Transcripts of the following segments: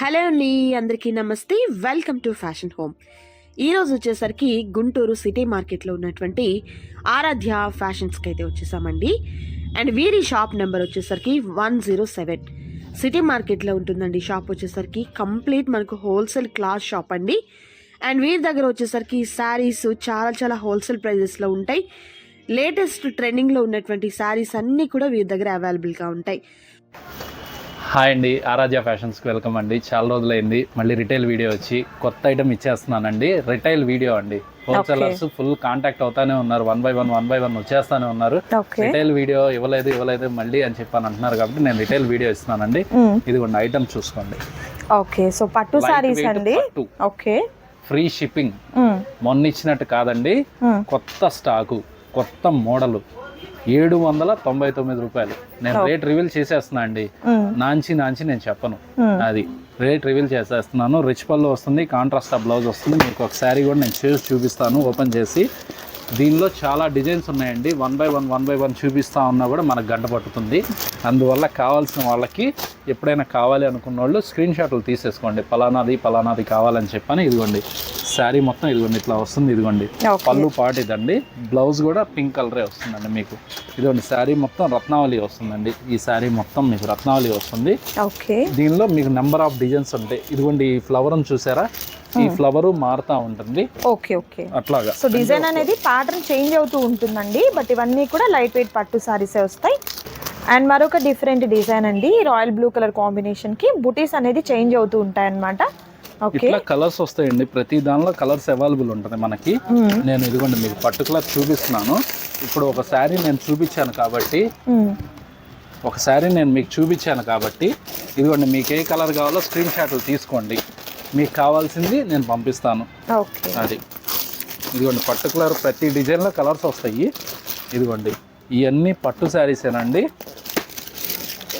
Hello అండి అందరికీ నమస్తే. వెల్కమ్ టు ఫ్యాషన్ హోమ్ ఈరోజు వచ్చేసరికి గుంటూరు సిటీ మార్కెట్లో ఉన్నటువంటి ఆరాధ్య ఫ్యాషన్స్కి అయితే వచ్చేసామండి. అండ్ వీరి షాప్ నెంబర్ వచ్చేసరికి వన్ జీరో సెవెన్. సిటీ మార్కెట్లో ఉంటుందండి షాప్ వచ్చేసరికి. కంప్లీట్ మనకు హోల్సేల్ క్లాత్ షాప్ అండి. అండ్ వీరి దగ్గర వచ్చేసరికి శారీస్ చాలా చాలా హోల్సేల్ ప్రైజెస్లో ఉంటాయి. లేటెస్ట్ ట్రెండింగ్లో ఉన్నటువంటి శారీస్ అన్నీ కూడా వీరి దగ్గర అవైలబుల్గా ఉంటాయి. హాయ్ అండి ఆరాధ్య ఫ్యాషన్స్కి వెల్కమ్ అండి. చాలా రోజులైంది మళ్ళీ రిటైల్ వీడియో వచ్చి కొత్త ఐటమ్ ఇచ్చేస్తున్నానండి. రిటైల్ వీడియో అండి. హోల్సేలర్స్ ఫుల్ కాంటాక్ట్ అవుతానే ఉన్నారు one by one one by one వచ్చేస్తానే ఉన్నారు. రిటైల్ వీడియో ఇవ్వలేదు ఇవ్వలేదు మళ్ళీ అని చెప్పని అంటున్నారు కాబట్టి నేను రిటైల్ వీడియో ఇస్తున్నానండి. ఇదిగోండి ఐటమ్ చూసుకోండి. ఓకే సో పట్టు సారీస్ అండి. ఓకే. ఫ్రీ షిప్పింగ్ మొన్న ఇచ్చినట్టు కాదండి కొత్త స్టాకు కొత్త మోడలు. ఏడు వందల తొంభై తొమ్మిది రూపాయలు. నేను రేట్ రివీల్ చేసేస్తున్నా అండి. నాంచి నాంచి నేను చెప్పను. అది రేట్ రివీల్ చేసేస్తున్నాను. రిచ్ పళ్ళు వస్తుంది కాంట్రాస్ట్ బ్లౌజ్ వస్తుంది. మీకు ఒక శారీ కూడా నేను చేసి చూపిస్తాను ఓపెన్ చేసి. దీనిలో చాలా డిజైన్స్ ఉన్నాయండి. One by one one by one చూపిస్తా ఉన్నా కూడా మనకు గంట పట్టుతుంది. అందువల్ల కావాల్సిన వాళ్ళకి ఎప్పుడైనా కావాలి అనుకున్న వాళ్ళు స్క్రీన్ షాట్లు తీసేసుకోండి. పలానాది పలానాది కావాలని చెప్పని ఇదిగోండి. శారీ మొత్తం ఇదిగోండి ఇట్లా వస్తుంది ఇదిగోండి. పళ్ళు పాటు ఇదండి. బ్లౌజ్ కూడా పింక్ కలరే వస్తుందండి మీకు. ఇదిగోండి శారీ మొత్తం రత్నావళి వస్తుందండి. ఈ శారీ మొత్తం మీకు రత్నావళి వస్తుంది. ఓకే. దీనిలో మీకు నెంబర్ ఆఫ్ డిజైన్స్ ఉంటాయి ఇదిగోండి ఈ ఫ్లవర్ చూసారా? ఈ ఫ్లవర్ మారుతా ఉంటుంది. Okay okay. అట్లాగా. సో డిజైన్ అనేది ప్యాటర్న్ చేంజ్ అవుతూ ఉంటుందండి. బట్ ఇవన్నీ కూడా లైట్ వెయిట్ పట్టు సారీసే వస్తాయి. అండ్ మరొక డిఫరెంట్ డిజైన్ అండి రాయల్ బ్లూ కలర్ కాంబినేషన్కి బుటీస్ అనేది చేంజ్ అవుతూ ఉంటాయి అన్నమాట ఓకే ఇట్లా కలర్స్ వస్తాయండి. ప్రతి దానిలో కలర్స్ అవైలబుల్ ఉంటుంది మనకి. నేను ఇదిగోండి మీకు పర్టికులర్ చూపిస్తున్నాను. ఇప్పుడు ఒక శారీ నేను చూపించాను కాబట్టి ఒక శారీ నేను మీకు చూపించాను కాబట్టి ఇదిగోండి మీకు ఏ కలర్ కావాలో స్క్రీన్ షాట్లు తీసుకోండి. మీకు కావాల్సింది నేను పంపిస్తాను. అది. ఇదిగోండి పర్టికులర్ ప్రతి డిజైన్లో కలర్స్ వస్తాయి. ఇదిగోండి ఇవన్నీ పట్టు శారీసేనండి.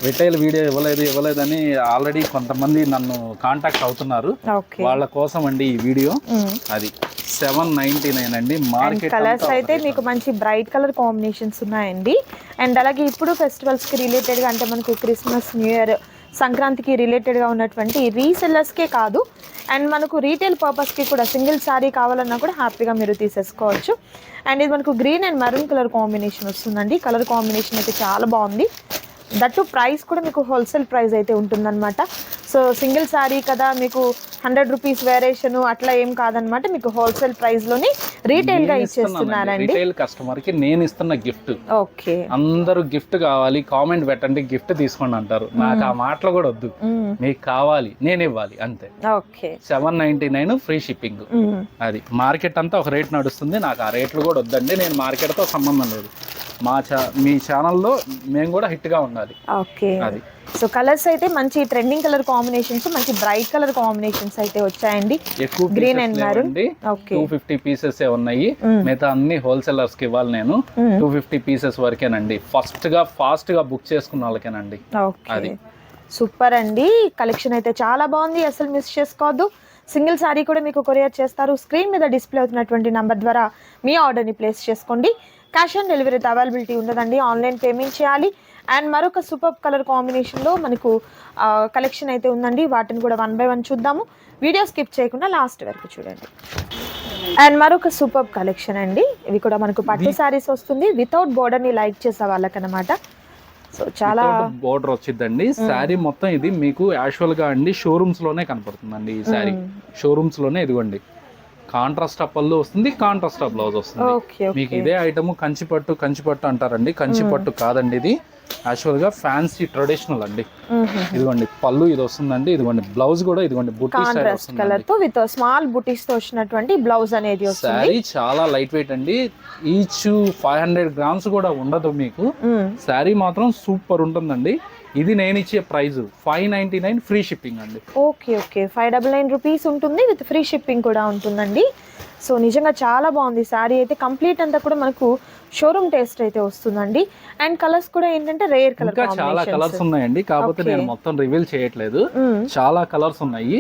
రిటైల్ వీడియో ఇవ్వలేదు ఇవ్వలేదని ఆల్రెడీ కొంతమంది నన్ను కాంటాక్ట్ అవుతున్నారు. వాళ్ళ కోసం అండి ఈ వీడియో అది సెవెన్ నైన్టీ నైన్ అండి మార్కెట్ కలర్స్ అయితే మీకు మంచి బ్రైట్ కలర్ కాంబినేషన్స్ ఉన్నాయండి. అండ్ అలాగే ఇప్పుడు ఫెస్టివల్స్కి రిలేటెడ్గా అంటే మనకు క్రిస్మస్ న్యూ ఇయర్ సంక్రాంతికి రిలేటెడ్గా ఉన్నటువంటి రీసెల్లర్స్కే కాదు. అండ్ మనకు రీటైల్ పర్పస్కి కూడా సింగిల్ శారీ కావాలన్నా కూడా హ్యాపీగా మీరు తీసేసుకోవచ్చు. అండ్ ఇది మనకు green and maroon colour combination వస్తుందండి. కలర్ కాంబినేషన్ అయితే చాలా బాగుంది. దట్టు ప్రైస్ కూడా మీకు హోల్సేల్ ప్రైస్ అయితే ఉంటుందన్నమాట. సో సింగిల్ శారీ కదా మీకు హండ్రెడ్ రూపీస్ వేరియేషన్ అట్లా ఏం కాదనమాట. మీకు హోల్సేల్ ప్రైస్లోని రీటైల్గా ఇచ్చేస్తున్నారండి. రిటైల్ కస్టమర్కి నేను ఇస్తున్న గిఫ్ట్. ఓకే. అందరూ గిఫ్ట్ కావాలి కామెంట్ పెట్టండి గిఫ్ట్ తీసుకోండి అంటారు. నాకు ఆ మాటలు కూడా వద్దు. మీకు కావాలి నేను ఇవ్వాలి అంతే. Okay. Seven ninety nine free shipping. అది మార్కెట్ అంతా ఒక రేట్ నడుస్తుంది నాకు ఆ రేట్లు కూడా వద్దండి నేను మార్కెట్తో సంబంధం లేదు. మా ఛా మీ ఛానల్లో మేము కూడా హిట్గా ఉండాలి. ఓకే. అది. సో కలర్స్ అయితే మంచి ట్రెండింగ్ కలర్ కాంబినేషన్స్ మంచి బ్రైట్ కలర్ కాంబినేషన్స్ అయితే వచ్చాయండి. ఎక్కువ Green and maroon. Okay two fifty pieces ఉన్నాయి. మిగతా అన్ని హోల్సేలర్స్కి ఇవ్వాలి నేను. టూ ఫిఫ్టీ పీసెస్ వరకేనండి. ఫస్ట్గా ఫాస్ట్గా బుక్ చేసుకున్న వాళ్ళకేనండి. అది. సూపర్ అండి. కలెక్షన్ అయితే చాలా బాగుంది. అసలు మిస్ చేసుకోవద్దు. సింగిల్ శారీ కూడా మీకు కొరియర్ చేస్తారు. స్క్రీన్ మీద డిస్ప్లే అవుతున్నటువంటి నంబర్ ద్వారా మీ ఆర్డర్ని ప్లేస్ చేసుకోండి. క్యాష్ ఆన్ డెలివరీ అవైలబిలిటీ ఉండదండి. ఆన్లైన్ పేమెంట్ చేయాలి. అండ్ మరొక సూపర్ కలర్ కాంబినేషన్లో మనకు కలెక్షన్ అయితే ఉందండి. వాటిని కూడా వన్ బై వన్ చూద్దాము. వీడియో స్కిప్ చేయకుండా లాస్ట్ వరకు చూడండి. అండ్ మరొక సూపర్ కలెక్షన్ అండి. ఇవి కూడా మనకు పట్టు శారీస్ వస్తుంది. వితౌట్ బోర్డర్ని లైక్ చేసే వాళ్ళకనమాట సో చాలా బోర్డర్ వచ్చిందండి శారీ మొత్తం ఇది మీకు యాక్చువల్గా అండి. షోరూమ్స్లోనే కనపడుతుందండి ఈ శారీ షోరూమ్స్లోనే ఇదిగోండి. కాంట్రాస్ట్ పళ్ళు వస్తుంది. కాంట్రాస్ట్ బ్లౌజ్ వస్తుంది. మీకు ఇదే ఐటమ్ కంచిపట్టు కంచిపట్టు అంటారండి. కంచిపట్టు కాదండి ఇది. యాక్చువల్గా ఫ్యాన్సీ ట్రెడిషనల్ అండి. ఇదిగోండి పళ్ళు ఇది వస్తుందండి ఇదిగోండి బ్లౌజ్ కూడా ఇదిగోండి వస్తుంది కలర్తో విత్ స్మాల్ బుటీస్తో వచ్చినటువంటి బ్లౌజ్ అనేది శారీ చాలా లైట్ వెయిట్ అండి. ఈచ్ ఫైవ్ హండ్రెడ్ గ్రామ్స్ కూడా ఉండదు మీకు. శారీ మాత్రం సూపర్ ఉంటుందండి. ఇది నేను ఇచ్చే price five ninety nine free shipping అండి. Okay okay five double nine rupees ఉంటుంది విత్ ఫ్రీ షిప్పింగ్ కూడా ఉంటుందండి. సో నిజంగా చాలా బాగుంది. శారీ అయితే కంప్లీట్ అంతా కూడా మనకు షోరూమ్ టేస్ట్ అయితే వస్తుందండి. అండ్ కలర్స్ కూడా ఏంటంటే రేర్ కలర్ ఇంకా చాలా కలర్స్ ఉన్నాయండి. కాకపోతే నేను మొత్తం రివీల్ చేయట్లేదు. చాలా కలర్స్ ఉన్నాయి.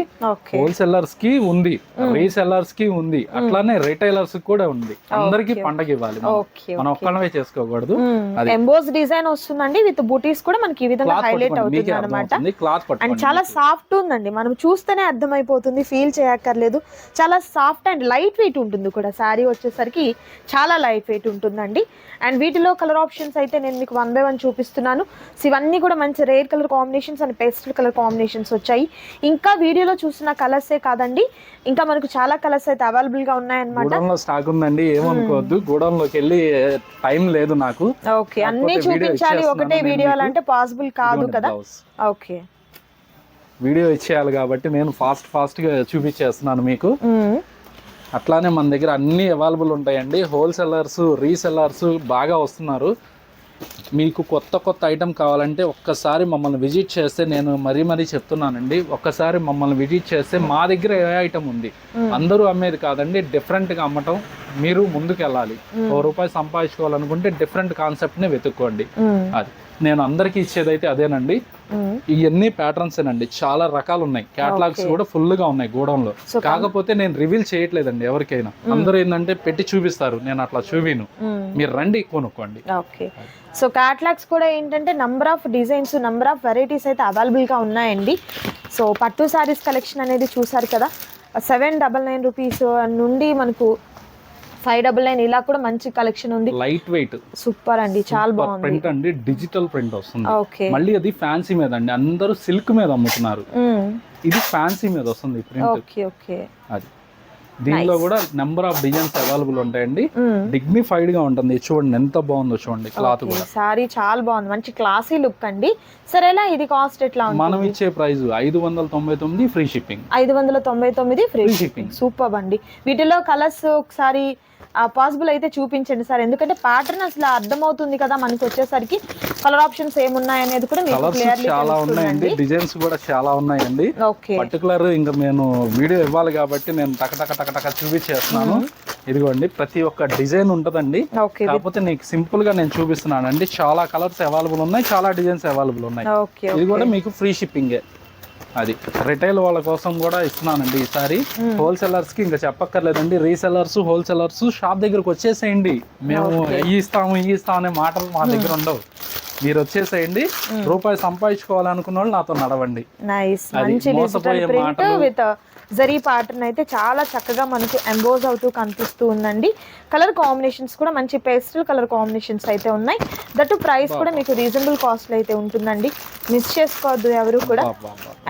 హోల్సేలర్స్కి ఉంది. రీసెల్లర్స్కి ఉంది. అట్లానే రిటైలర్స్ కూడా ఉంది. అందరికి పండగ ఇవ్వాలి మనం. ఒక్కడమే చేసుకోకూడదు. అది ఎంబోస్ డిజైన్ వస్తుందండి. విత్ బూటీస్ కూడా మనకి ఈ విధంగా హైలైట్ అవుతుంది అనమాట అండ్ చాలా సాఫ్ట్ ఉందండి. మనం చూస్తేనే అర్థమైపోతుంది. ఫీల్ చేయక్కర్లేదు. చాలా సాఫ్ట్ అండ్ లైట్ వెయిట్ ఉంటుంది కూడా. శారీ వచ్చేసరికి చాలా లైట్ వెయిట్ ఉంటుందండి. అండ్ వీటిలో కలర్ ఆప్షన్స్ అయితే నేను మీకు వన్ బై వన్ చూపిస్తున్నాను. సో ఇవన్నీ కూడా మంచి rare colour combinations and pastel colour combinations వచ్చాయి. ఇంకా వీడియోలో చూసిన కలర్సే కాదండి. ఇంకా మనకు చాలా కలర్స్ అయితే అవైలబుల్గా ఉన్నాయన్నమాట. గూడెంలో స్టాక్ ఉందండి ఏమనుకోవద్దు గూడెంలోకి వెళ్ళి టైం లేదు నాకు. ఓకే అన్ని చూపించాలి. ఒకటే వీడియో. అంటే పాసిబుల్ కాదు కదా. ఓకే వీడియో ఇచ్చేయాలి కాబట్టి నేను ఫాస్ట్ ఫాస్ట్గా చూపించేస్తున్నాను మీకు. అట్లానే మన దగ్గర అన్ని అవైలబుల్ ఉంటాయండి. హోల్సేలర్స్ రీసెల్లర్స్ బాగా వస్తున్నారు. మీకు కొత్త కొత్త ఐటమ్ కావాలంటే ఒక్కసారి మమ్మల్ని విజిట్ చేస్తే నేను మరీ మరీ చెప్తున్నానండి. ఒక్కసారి మమ్మల్ని విజిట్ చేస్తే మా దగ్గర ఏ ఐటమ్ ఉంది? అందరూ అమ్మేది కాదండి. డిఫరెంట్గా అమ్మటం. మీరు ముందుకు వెళ్ళాలి ఓ రూపాయి సంపాదించుకోవాలనుకుంటే డిఫరెంట్ కాన్సెప్ట్ని వెతుక్కోండి. అది. నేను అందరికీ ఇచ్చేదైతే అదేనండి. ఇవన్నీ ప్యాటర్న్స్ అండి చాలా రకాలు ఉన్నాయి క్యాటలాగ్స్ కూడా ఫుల్గా ఉన్నాయి గోడౌన్లో. కాకపోతే నేను రివీల్ చేయట్లేదండి ఎవరికైనా. అందరూ ఏంటంటే పెట్టి చూపిస్తారు. నేను అట్లా చూపిను. మీరు రండి కొనుక్కోండి. ఓకే. సో క్యాట్లాగ్స్ కూడా ఏంటంటే number of designs number of varieties అయితే అవైలబుల్గా ఉన్నాయండి. సో పట్టు శారీస్ కలెక్షన్ అనేది చూసారు కదా? సెవెన్ డబల్ నైన్ రూపీస్ నుండి మనకు ఫైవ్ డబల్ నైన్ ఇలా కూడా మంచి కలెక్షన్ ఉంది. లైట్ వెయిట్ సూపర్ అండి. చాలా బాగుంది. ప్రింట్ అండి. డిజిటల్ ప్రింట్ వస్తుంది. ఓకే మళ్ళీ అది ఫ్యాన్సీ మీద అండి. అందరూ సిల్క్ మీద అమ్ముతున్నారు. ఇది ఫ్యాన్సీ మీద వస్తుంది ప్రింట్ ఓకే ఓకే అది. దీనిలో కూడా నెంబర్ ఆఫ్ డిజైన్స్ అవైలబుల్ ఉంటాయండి. డిగ్నిఫైడ్గా ఉంటుంది. చూడండి ఎంత బాగుందో చూడండి క్లాత్ కూడా. సారీ చాలా బాగుంది. మంచి క్లాసీ లుక్ అండి. సరే ఎలా ఇది కాస్ట్ ఎట్లా మనం ఇచ్చే ప్రైస్ ఐదు వందల తొంభై తొమ్మిది ఫ్రీ షిప్పింగ్ ఐదు వందల తొంభై తొమ్మిది ఫ్రీ షిప్పింగ్ సూపర్ అండి. వీటిలో కలర్స్ ఒకసారి పాసిబుల్ అయితే చూపించండి సార్. ఎందుకంటే ప్యాటర్న్ అసలు అర్థమవుతుంది కదా మనకి వచ్చేసరికి. కలర్ ఆప్షన్స్ ఏమున్నాయి అనేది కూడా మీకు కలర్స్ క్లియర్లీ చాలా ఉన్నాయండి. డిజైన్స్ కూడా చాలా ఉన్నాయండి. పర్టికులర్ ఇంకా నేను వీడియో ఇవ్వాలి కాబట్టి నేను టక టక టక టక చూపించేస్తున్నాను. ఇదిగోండి ప్రతి ఒక్క డిజైన్ ఉంటుందండి. కాకపోతే నీకు సింపుల్గా నేను చూపిస్తున్నానండి. చాలా కలర్స్ అవైలబుల్ ఉన్నాయి చాలా డిజైన్స్ అవైలబుల్ ఉన్నాయి. ఓకే ఇది కూడా మీకు ఫ్రీ షిప్పింగే అది. రిటైల్ వాళ్ళ కోసం కూడా ఇస్తున్నానండి ఈసారి. హోల్సేలర్స్కి ఇంకా చెప్పక్కర్లేదండి. రీసెలర్స్ హోల్సేలర్స్ షాప్ దగ్గరకు వచ్చేసేయండి. మేము ఈ ఇస్తాము ఈ ఇస్తాం అనే మాటలు మా దగ్గర ఉండవు. మీరు వచ్చేసేయండి. రూపాయి సంపాదించుకోవాలనుకున్న వాళ్ళు నాతో నడవండి. మోసపోయే మాటలు. జరీ ప్యాటర్న్ అయితే చాలా చక్కగా మనకు ఎంబోజ్ అవుతూ కనిపిస్తూ ఉందండి. కలర్ కాంబినేషన్స్ కూడా మంచి పేస్టల్ కలర్ కాంబినేషన్స్ అయితే ఉన్నాయి. దట్టు ప్రైస్ కూడా మీకు రీజనబుల్ కాస్ట్ అయితే ఉంటుందండి. మిస్ చేసుకోవద్దు ఎవరు కూడా.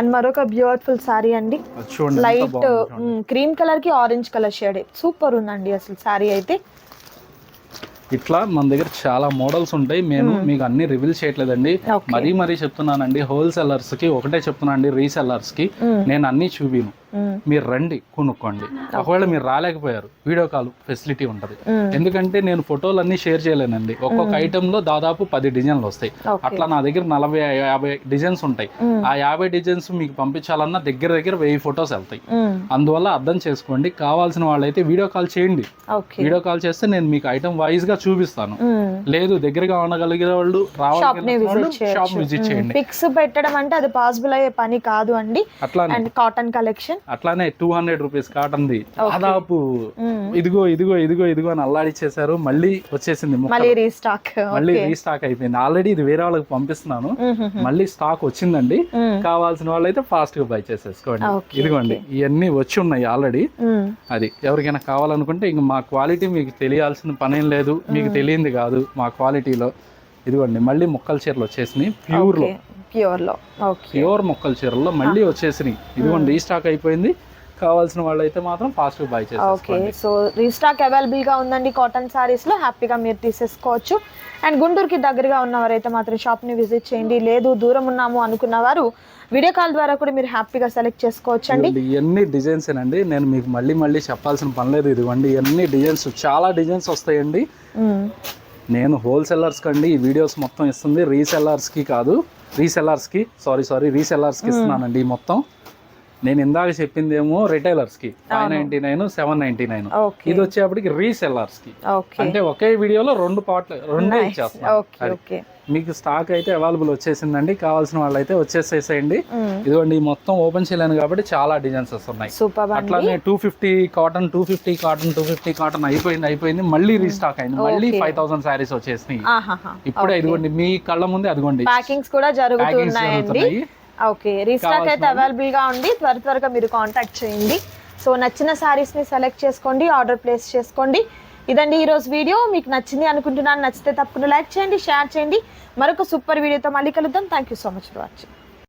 అండ్ మరొక బ్యూటిఫుల్ సారీ అండి. లైట్. క్రీమ్ కలర్కి ఆరెంజ్ కలర్ షేడ్ సూపర్ ఉందండి అసలు సారీ అయితే. ఇట్లా మన దగ్గర చాలా మోడల్స్ ఉంటాయి. నేను మీకు అన్ని రివీల్ చేయట్లేదండి. మరీ మరీ చెప్తున్నానండి హోల్సేలర్స్కి ఒకటే చెప్తున్నా అండి రీసెల్లర్స్కి నేను అన్ని చూపిను. మ్మ్. మీరు రండి కొనుక్కోండి. ఒకవేళ మీరు రాలేకపోయారు వీడియో కాల్ ఫెసిలిటీ ఉంటుంది. ఎందుకంటే నేను ఫోటోలు అన్ని షేర్ చేయలేనండి. ఒక్కొక్క ఐటమ్లో దాదాపు పది డిజైన్లు వస్తాయి. అట్లా నా దగ్గర నలభై యాభై డిజైన్స్ ఉంటాయి. ఆ యాభై డిజైన్స్ మీకు పంపించాలన్నా దగ్గర దగ్గర వెయ్యి ఫొటోస్ వెళ్తాయి. అందువల్ల అర్థం చేసుకోండి కావాల్సిన వాళ్ళైతే వీడియో కాల్ చేయండి. వీడియో కాల్ చేస్తే నేను మీకు ఐటమ్ వైజ్గా చూపిస్తాను. లేదు దగ్గరగా ఉండగలిగే వాళ్ళు విజిట్ షాప్ విజిట్ చేయండి. పిక్స్ పెట్టడం అంటే అది పాసిబుల్ అయ్యే పని కాదు అండి. అట్లానే. అండ్ కాటన్ కలెక్షన్ అట్లానే టూ హండ్రెడ్ రూపీస్ కాటన్ది దాదాపు ఇదిగో ఇదిగో ఇదిగో ఇదిగో అని అల్లాడిచ్చేసారు మళ్ళీ వచ్చేసింది. మళ్ళీ రీస్టాక్ మళ్ళీ రీస్టాక్ అయిపోయింది. ఆల్రెడీ ఇది వేరే వాళ్ళకి పంపిస్తున్నాను. మళ్ళీ స్టాక్ వచ్చిందండి. కావాల్సిన వాళ్ళైతే ఫాస్ట్గా బై చేసేసుకోండి. ఇదిగోండి ఇవన్నీ వచ్చి ఉన్నాయి ఆల్రెడీ అది ఎవరికైనా కావాలనుకుంటే ఇంక మా క్వాలిటీ మీకు తెలియాల్సిన పనేం లేదు. మీకు తెలియంది కాదు మా క్వాలిటీలో ఇదిగోండి మళ్ళీ మొక్కల చీరలు వచ్చేసినాయి. ప్యూర్లో ప్యూర్లో ఓకే. ప్యూర్ మొక్కల చీరల్లో మళ్ళీ వచ్చేసినాయి. ఇదిగోండి రీస్టాక్ అయిపోయింది. కావాల్సిన వాళ్ళైతే మాత్రం fast buy okay so restock అవైలబుల్గా ఉందండి కాటన్ సారీస్లో హ్యాపీగా మీరు తీసేసుకోవచ్చు. అండ్ గుంటూరుకి దగ్గరగా ఉన్నవారైతే మాత్రం షాప్ని విజిట్ చేయండి. లేదు దూరం ఉన్నాము అనుకున్న వారు వీడియో కాల్ ద్వారా కూడా మీరు హ్యాపీగా సెలెక్ట్ చేసుకోవచ్చు అండి ఇవన్నీ డిజైన్స్ అండి నేను మీకు మళ్ళీ మళ్ళీ చెప్పాల్సిన పని లేదు. ఇదిగోండి ఇవన్నీ డిజైన్స్. చాలా డిజైన్స్ వస్తాయండి. నేను హోల్సేలర్స్ కండి ఈ వీడియోస్ మొత్తం ఇస్తుంది. రీసెల్లర్స్కి కాదు. రీసెల్లర్స్కి సారీ సారీ రీసెల్లర్స్కి ఇస్తున్నానండి ఈ మొత్తం. నేను ఇందాక చెప్పిందేమో రిటైలర్స్కి five ninety nine seven ninety nine ఇది వచ్చేప్పటికి రీసెల్లర్స్కి. ఓకే. అంటే ఒకే వీడియోలో రెండు పాటలు రెండే. ఓకే. మీకు స్టాక్ అయితే అవైలబుల్ వచ్చేసిందండి. కావాల్సిన వాళ్ళు అయితే వచ్చేసేసేయండి. ఇదిగోండి మొత్తం ఓపెన్ చేయలేను కాబట్టి చాలా డిజైన్స్ వస్తున్నాయి. అట్లానే two fifty cotton two fifty cotton two fifty cotton అయిపోయింది అయిపోయింది. మళ్ళీ రీస్టాక్ అయింది. మళ్ళీ. ఫైవ్ థౌసండ్ శారీస్ వచ్చేసినాయి. ఇప్పుడే ఇదిగోండి మీ కళ్ళ ముందే అదిగోండి. ప్యాకింగ్స్ కూడా జరుగుతున్నాయి. ఓకే రీస్టాక్ అయితే అవైలబుల్గా ఉంది. త్వర త్వరగా మీరు కాంటాక్ట్ చేయండి. సో నచ్చిన సారీస్ని సెలెక్ట్ చేసుకోండి ఆర్డర్ ప్లేస్ చేసుకోండి. ఇదండి ఈరోజు వీడియో. మీకు నచ్చింది అనుకుంటున్నాను నచ్చితే తప్పకుండా లైక్ చేయండి షేర్ చేయండి. మరొక సూపర్ వీడియోతో మళ్ళీ కలుద్దాం. Thank you so much for watching